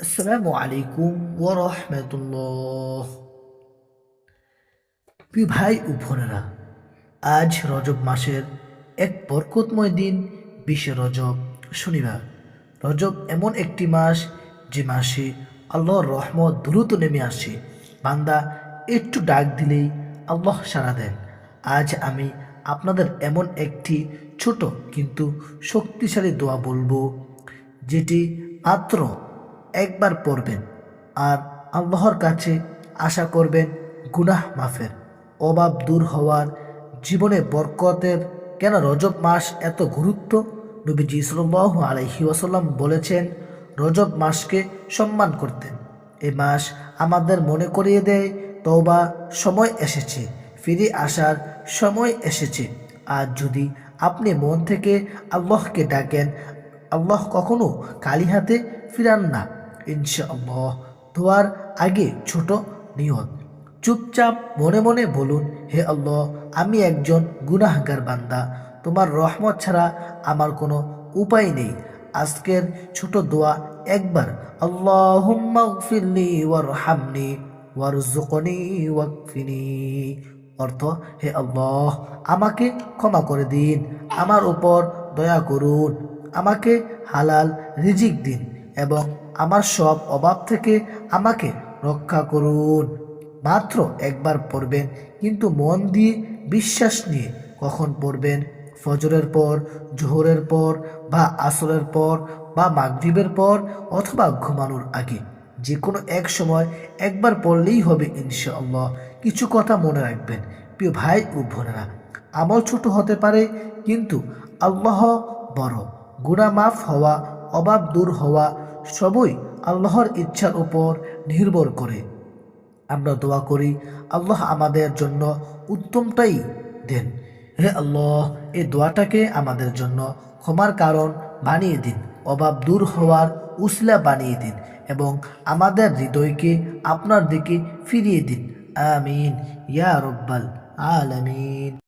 আসসালামু আলাইকুম ওয়া রাহমাতুল্লাহ প্রিয় ভাই ও আজ রজব মাসের এক বরকতময় দিন, বিশে রজব, শনিবার। রজব এমন একটি মাস যে মাসে আল্লাহর রহমত দ্রুত নেমে আসে। বান্দা একটু ডাক দিলেই আল্লাহ সাড়া দেন। আজ আমি আপনাদের এমন একটি ছোট কিন্তু শক্তিশালী দোয়া বলব, যেটি মাত্র একবার পড়বেন আর আল্লাহর কাছে আশা করবেন গুনাহ মাফের, অভাব দূর হওয়ার, জীবনে বরকতের। কেন রজব মাস এত গুরুত্ব? নবীজি সাল্লাহ আলহি ওয়াসাল্লাম বলেছেন, রজব মাসকে সম্মান করতেন এই মাস আমাদের মনে করিয়ে দেয়, তওবা সময় এসেছে, ফিরে আসার সময় এসেছে। আর যদি আপনি মন থেকে আল্লাহকে ডাকেন, আল্লাহ কখনো খালি হাতে ফিরান না। ইনশাআল্লাহ। দোয়ার আগে ছোট নিয়ত। চুপচাপ মনে মনে বলুন, হে আল্লাহ, আমি একজন গুনাহগার বান্দা। তোমার রহমত ছাড়া আমার কোনো উপায় নেই। আজকের ছোট দোয়া একবার ওয়াকফিনি। অর্থ, হে আল্লাহ, আমাকে ক্ষমা করে দিন। আমার উপর দয়া করুন। আমাকে হালাল রিজিক দিন। এবং আমার সব অভাব থেকে আমাকে রক্ষা করুন। মাত্র একবার পড়বেন, কিন্তু মন দিয়ে বিশ্বাস নিয়ে কখন পড়বেন? ফজরের পর, জোহরের পর, বা আসরের পর, বা মাগরিবের পর, অথবা ঘুমানোর আগে? যে কোনো এক সময় একবার পড়লেই হবে ইনশাআল্লাহ। কিছু কথা মনে রাখবেন, প্রিয় ভাই ও বোনেরা। আমল ছোট হতে পারে, কিন্তু আল্লাহ বড়। গুণা মাফ হওয়া, অভাব দূর হওয়া সবই আল্লাহর ইচ্ছার উপর নির্ভর করে। আমরা দোয়া করি, আল্লাহ আমাদের জন্য উত্তমটাই দেন। হে আল্লাহ, এই দোয়াটাকে আমাদের জন্য ক্ষমার কারণ বানিয়ে দিন, অভাব দূর হওয়ার উসলা বানিয়ে দিন এবং আমাদের হৃদয়কে আপনার দিকে ফিরিয়ে দিন। আমিন। ইয়া রব্বাল আলামিন।